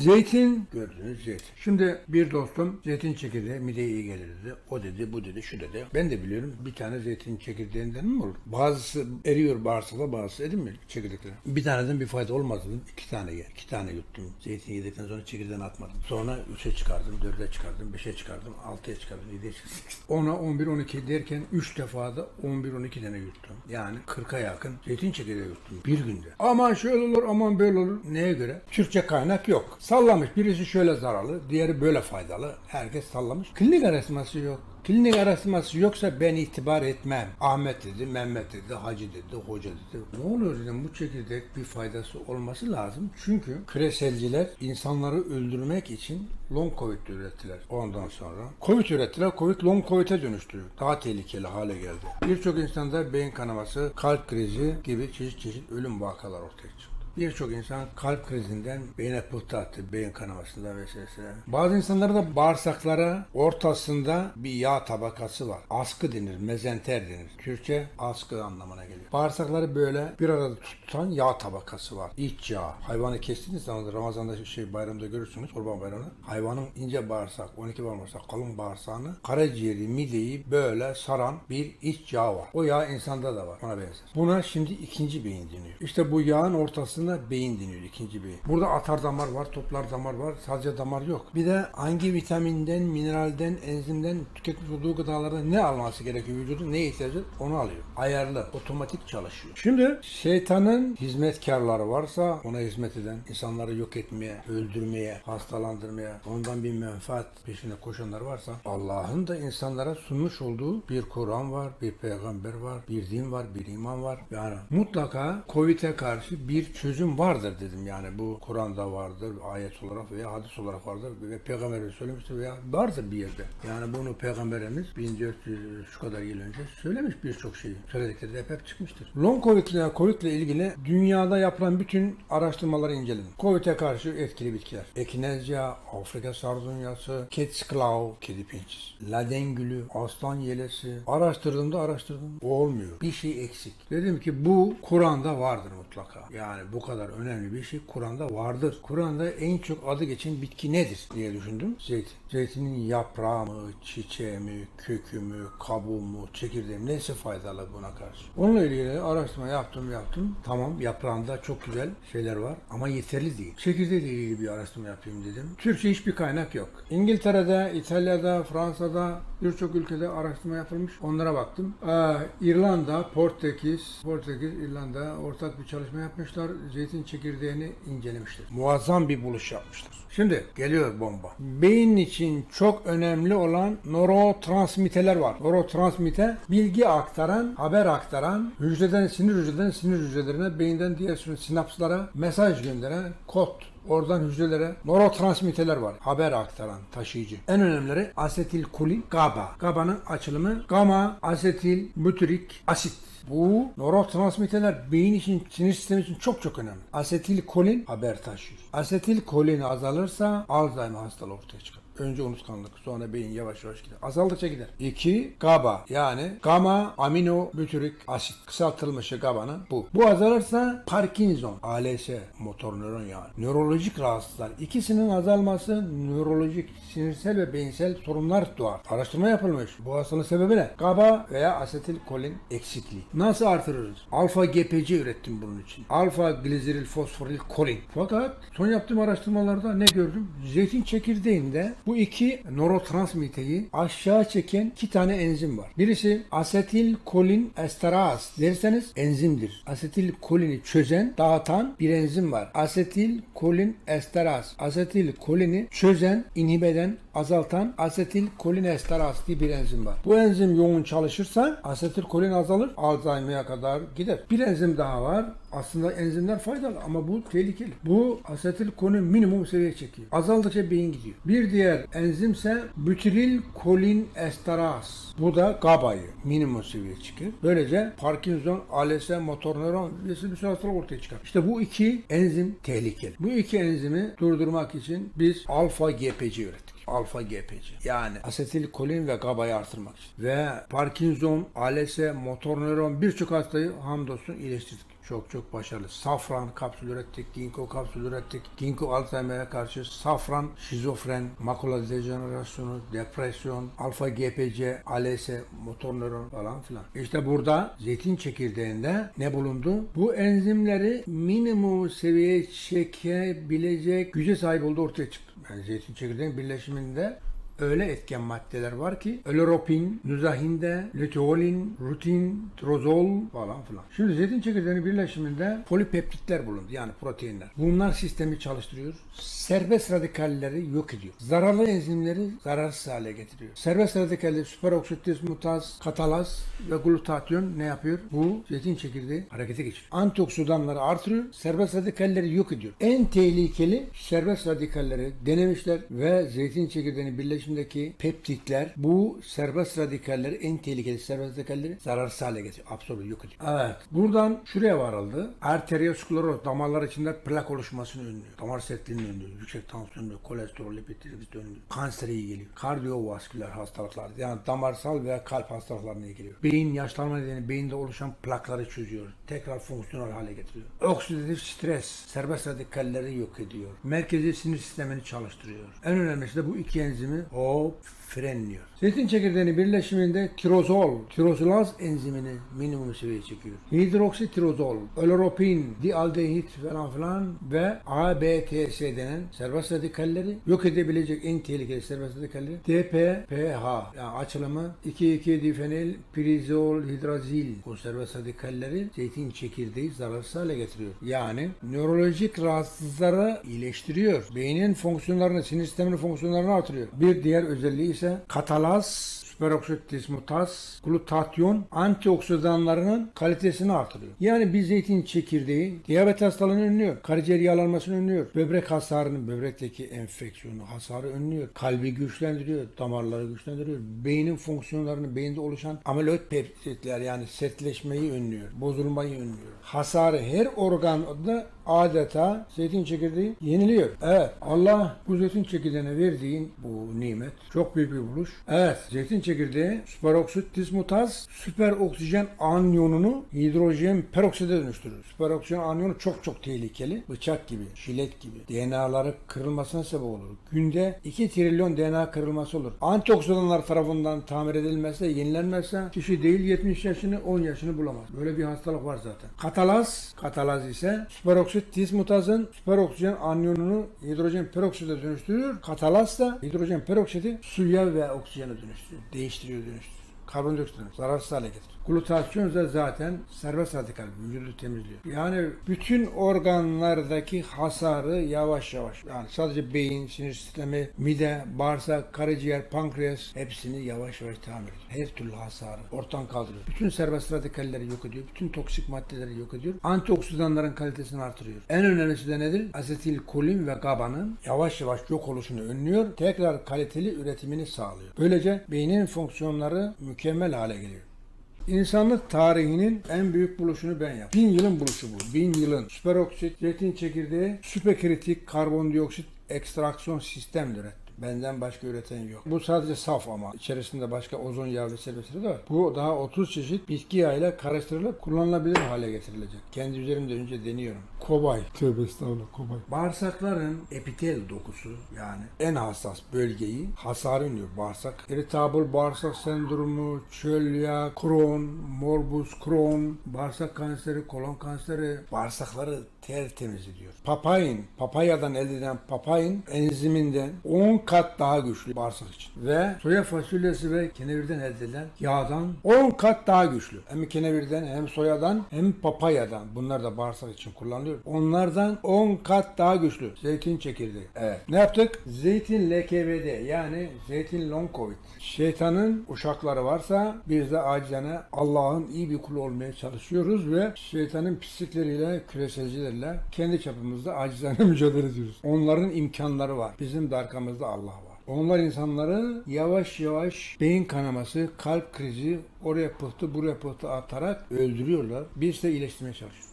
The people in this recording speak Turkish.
Zeytin gördüğünüz zeytin. Şimdi bir dostum zeytin çekirdeği mideye iyi gelir dedi. O dedi, bu dedi, şu dedi. Ben de biliyorum bir tane zeytin çekirdeğinden mi olur? Bazısı eriyor bağırsakta, bazısı erimiyor çekirdekler. Bir taneden bir fayda olmaz dedim. İki tane ye. İki tane yuttum. Zeytin yedikten sonra çekirdeğini atmadım. Sonra üçe çıkardım, dörde çıkardım, beşe çıkardım, altıya çıkardım, yediye çıkardım. Ona 11, 12 derken üç defa da 11, 12 tane yuttum. Yani 40'a yakın zeytin çekirdeği yuttum bir günde. Aman şöyle olur, aman böyle olur. Neye göre? Türkçe kaynak yok. Sallamış. Birisi şöyle zararlı, diğeri böyle faydalı. Herkes sallamış. Klinik araştırması yok. Klinik araştırması yoksa ben itibar etmem. Ahmet dedi, Mehmet dedi, Hacı dedi, Hoca dedi. Ne oluyor dedim bu çekirdek bir faydası olması lazım. Çünkü küreselciler insanları öldürmek için long covid ürettiler. Ondan sonra covid ürettiler. Covid long covid'e dönüştü. Daha tehlikeli hale geldi. Birçok insanda beyin kanaması, kalp krizi gibi çeşit çeşit ölüm vakalar ortaya çıktı. Birçok insan kalp krizinden beyne pıhtı attı, beyin kanamasında vesaire. Bazı insanlarda da bağırsaklara ortasında bir yağ tabakası var. Askı denir, mezenter denir. Türkçe askı anlamına geliyor. Bağırsakları böyle bir arada tutan yağ tabakası var. İç yağ. Hayvanı kestiğiniz zaman da Ramazan'da şey bayramda görürsünüz, kurban bayramında. Hayvanın ince bağırsak, 12 bağırsak, kalın bağırsağını, karaciğeri, mideyi böyle saran bir iç yağ var. O yağ insanda da var. Ona benzer. Buna şimdi ikinci beyin deniyor. İşte bu yağın ortasında beyin deniyor ikinci beyin. Burada atar damar var, toplar damar var. Sadece damar yok. Bir de hangi vitaminden, mineralden, enzimden tüketmiş olduğu gıdalardan ne alması gerekiyor vücudun, neye ihtiyacı onu alıyor. Ayarlı, otomatik çalışıyor. Şimdi şeytanın hizmetkarları varsa ona hizmet eden, insanları yok etmeye, öldürmeye, hastalandırmaya, ondan bir menfaat peşine koşanlar varsa Allah'ın da insanlara sunmuş olduğu bir Kur'an var, bir peygamber var, bir din var, bir iman var. Yani mutlaka Covid'e karşı bir çözüm vardır dedim. Yani bu Kur'an'da vardır, ayet olarak veya hadis olarak vardır ve peygamberimiz söylemiştir veya vardır bir yerde. Yani bunu peygamberimiz 1400 şu kadar yıl önce söylemiş birçok şeyi. Söyledikleri de hep, çıkmıştır. Long Covid ile Covid ile ilgili dünyada yapılan bütün araştırmaları inceledim. Covid'e karşı etkili bitkiler. Ekinezya, Afrika sardunyası, Cat's Claw, kedi pençesi, laden gülü, aslan yelesi. Araştırdığımda araştırdım. Olmuyor. Bir şey eksik. Dedim ki bu Kur'an'da vardır mutlaka. Yani bu kadar önemli bir şey Kur'an'da vardır. Kur'an'da en çok adı geçen bitki nedir diye düşündüm. Zeytin. Zeytinin yaprağı mı, çiçeği mi, kökü mü, kabuğu mu, çekirdeği mi neyse faydalı buna karşı. Onunla ilgili araştırma yaptım yaptım. Tamam yaprağında çok güzel şeyler var ama yeterli değil. Çekirdeğiyle ilgili bir araştırma yapayım dedim. Türkçe hiçbir kaynak yok. İngiltere'de, İtalya'da, Fransa'da birçok ülkede araştırma yapılmış. Onlara baktım. Ee, İrlanda, Portekiz, Portekiz, İrlanda ortak bir çalışma yapmışlar. Zeytin çekirdeğini incelemişler. Muazzam bir buluş yapmışlar. Şimdi geliyor bomba. Beyin için çok önemli olan nörotransmitterler var. Nörotransmitter bilgi aktaran, haber aktaran, hücreden sinir hücreden sinir hücrelerine, beyinden diğer sinapslara mesaj gönderen kod. Oradan hücrelere nörotransmitterler var. Haber aktaran, taşıyıcı. En önemlileri asetilkolin, GABA. GABA'nın açılımı gamma asetil butyrik asit. Bu nörotransmitterler beyin için, sinir sistemi için çok çok önemli. Asetilkolin haber taşıyor. Asetilkolin azalırsa Alzheimer hastalığı ortaya çıkar. Önce unutkanlık, sonra beyin yavaş yavaş gider. Azaldıkça gider. 2. GABA yani gamma amino butyrik asit. Kısaltılmışı GABA'nın bu. Bu azalırsa Parkinson, ALS, motor nöron yani. Nörolojik rahatsızlıklar. İkisinin azalması nörolojik, sinirsel ve beyinsel sorunlar doğar. Araştırma yapılmış. Bu hastalığın sebebi ne? GABA veya asetilkolin eksikliği. Nasıl artırırız? Alfa GPC ürettim bunun için. Alfa glizeril fosforil kolin. Fakat son yaptığım araştırmalarda ne gördüm? Zeytin çekirdeğinde bu iki nörotransmiteri aşağı çeken iki tane enzim var. Birisi asetil kolin esteraz derseniz enzimdir. Asetil kolini çözen, dağıtan bir enzim var. Asetil kolin esteraz. Asetil kolini çözen, inhibeden, azaltan asetil kolin esteraz diye bir enzim var. Bu enzim yoğun çalışırsa asetil kolin azalır, Alzheimer'a kadar gider. Bir enzim daha var. Aslında enzimler faydalı ama bu tehlikeli. Bu asetil kolin minimum seviyeye çekiyor. Azaldıkça beyin gidiyor. Bir diğer enzimse butiril kolin esteraz. Bu da GABA'yı minimum seviyeye çıkıyor. Böylece Parkinson, ALS, motor nöron bir sürü hastalık ortaya çıkar. İşte bu iki enzim tehlikeli. Bu iki enzimi durdurmak için biz alfa GPC ürettik alfa GPC. Yani asetilkolin ve GABA'yı artırmak için. Ve Parkinson, ALS, motor nöron birçok hastayı hamdolsun iyileştirdik. Çok çok başarılı. Safran kapsül ürettik, ginkgo kapsül ürettik. Ginkgo Alzheimer'e karşı safran, şizofren, makula dejenerasyonu, depresyon, alfa GPC, ALS, motor nöron falan filan. İşte burada zeytin çekirdeğinde ne bulundu? Bu enzimleri minimum seviyeye çekebilecek güce sahip olduğu ortaya çıktı. Yani zeytin çekirdeğin birleşiminde öyle etken maddeler var ki Eleropin, Nuzahinde, Luteolin, Rutin, Trozol falan filan. Şimdi zeytin çekirdeğinin birleşiminde polipeptitler bulundu yani proteinler. Bunlar sistemi çalıştırıyor. Serbest radikalleri yok ediyor. Zararlı enzimleri zararsız hale getiriyor. Serbest radikalleri süperoksit dismutaz, katalaz ve glutatyon ne yapıyor? Bu zeytin çekirdeği harekete geçiriyor. Antioksidanları artırıyor. Serbest radikalleri yok ediyor. En tehlikeli serbest radikalleri denemişler ve zeytin çekirdeğinin birleşimindeki peptitler bu serbest radikalleri en tehlikeli serbest radikalleri zararsız hale getiriyor. Absorbe yok ediyor. Evet. Buradan şuraya varıldı. Arterioskleroz damarlar içinde plak oluşmasını önlüyor. Damar sertliğini önlüyor. Yüksek tansiyon önlüyor. Kolesterol, lipid, trigliseririt önlüyor. Kansere iyi geliyor. Kardiyovasküler hastalıklar yani damarsal veya kalp hastalıklarına iyi geliyor. Beyin yaşlanma nedeni beyinde oluşan plakları çözüyor. Tekrar fonksiyonel hale getiriyor. Oksidatif stres serbest radikalleri yok ediyor. Merkezi sinir sistemini çalıştırıyor. En önemlisi de bu iki enzimi hop frenliyor. Zeytin çekirdeğinin birleşiminde tirozol, tirozolaz enzimini minimum seviyeye çekiyor. Hidroksitirozol, öleropin, dialdehit falan filan ve ABTS denen serbest radikalleri yok edebilecek en tehlikeli serbest radikalleri DPPH yani açılımı 2,2-difenil pirizol hidrazil bu serbest radikalleri zeytin çekirdeği zararsız hale getiriyor. Yani nörolojik rahatsızlıkları iyileştiriyor. Beynin fonksiyonlarını, sinir sisteminin fonksiyonlarını artırıyor. Bir diğer özelliği ise katalaz süperoksit dismutaz, glutatyon antioksidanlarının kalitesini artırıyor. Yani bir zeytin çekirdeği diyabet hastalığını önlüyor. Karaciğer yağlanmasını önlüyor. Böbrek hasarını, böbrekteki enfeksiyonu, hasarı önlüyor. Kalbi güçlendiriyor, damarları güçlendiriyor. Beynin fonksiyonlarını, beyinde oluşan amyloid peptitler yani sertleşmeyi önlüyor. Bozulmayı önlüyor. Hasarı her organda adeta zeytin çekirdeği yeniliyor. Evet Allah bu zeytin çekirdeğine verdiğin bu nimet çok büyük bir buluş. Evet zeytin çekirdeği süperoksit dismutaz süper oksijen anyonunu hidrojen perokside dönüştürür. Süper oksijen anyonu çok çok tehlikeli. Bıçak gibi, jilet gibi. DNA'ları kırılmasına sebep olur. Günde 2 trilyon DNA kırılması olur. Antioksidanlar tarafından tamir edilmezse, yenilenmezse kişi değil 70 yaşını 10 yaşını bulamaz. Böyle bir hastalık var zaten. Katalaz, katalaz ise süperoksit dismutazın süperoksijen anyonunu hidrojen perokside dönüştürüyor. Katalaz da hidrojen peroksidi suya ve oksijene dönüştürüyor. Değiştiriyor, dönüştürüyor. Karbondioksit zararsız hale getiriyor. Glutasyon da zaten serbest radikal vücudu temizliyor. Yani bütün organlardaki hasarı yavaş yavaş yani sadece beyin, sinir sistemi, mide, bağırsak, karaciğer, pankreas hepsini yavaş yavaş tamir ediyor. Her türlü hasarı ortadan kaldırıyor. Bütün serbest radikalleri yok ediyor. Bütün toksik maddeleri yok ediyor. Antioksidanların kalitesini artırıyor. En önemlisi de nedir? Asetil kolin ve GABA'nın yavaş yavaş yok oluşunu önlüyor. Tekrar kaliteli üretimini sağlıyor. Böylece beynin fonksiyonları mükemmel hale geliyor. İnsanlık tarihinin en büyük buluşunu ben yaptım. Bin yılın buluşu bu. Bin yılın. Süperoksit, zeytin çekirdeği, süperkritik karbondioksit ekstraksiyon sistemi ürettim. Benden başka üreten yok. Bu sadece saf ama. içerisinde başka ozon yağı vesaire de var. Bu daha 30 çeşit bitki yağıyla karıştırılıp kullanılabilir hale getirilecek. Kendi üzerimde önce deniyorum. Kobay. Tövbe estağfurullah kobay. Bağırsakların epitel dokusu yani en hassas bölgeyi hasar önlüyor bağırsak. Irritable bağırsak sendromu, çöl yağı, Crohn, morbus Crohn, bağırsak kanseri, kolon kanseri, bağırsakları tertemiz ediyor. Papayin, papayadan elde edilen papayin enziminden 10 kat daha güçlü bağırsak için. Ve soya fasulyesi ve kenevirden elde edilen yağdan 10 kat daha güçlü. Hem kenevirden hem soyadan hem papayadan. Bunlar da bağırsak için kullanılıyor. Onlardan 10 kat daha güçlü. Zeytin çekirdeği. Evet. Ne yaptık? Zeytin LKBD yani zeytin long covid. Şeytanın uşakları varsa biz de acizane Allah'ın iyi bir kulu olmaya çalışıyoruz ve şeytanın pislikleriyle, küreselcilerle kendi çapımızda acizane mücadele ediyoruz. Onların imkanları var. Bizim de arkamızda Allah var. Onlar insanları yavaş yavaş beyin kanaması, kalp krizi, oraya pıhtı buraya pıhtı atarak öldürüyorlar. Biz de iyileştirmeye çalışıyoruz.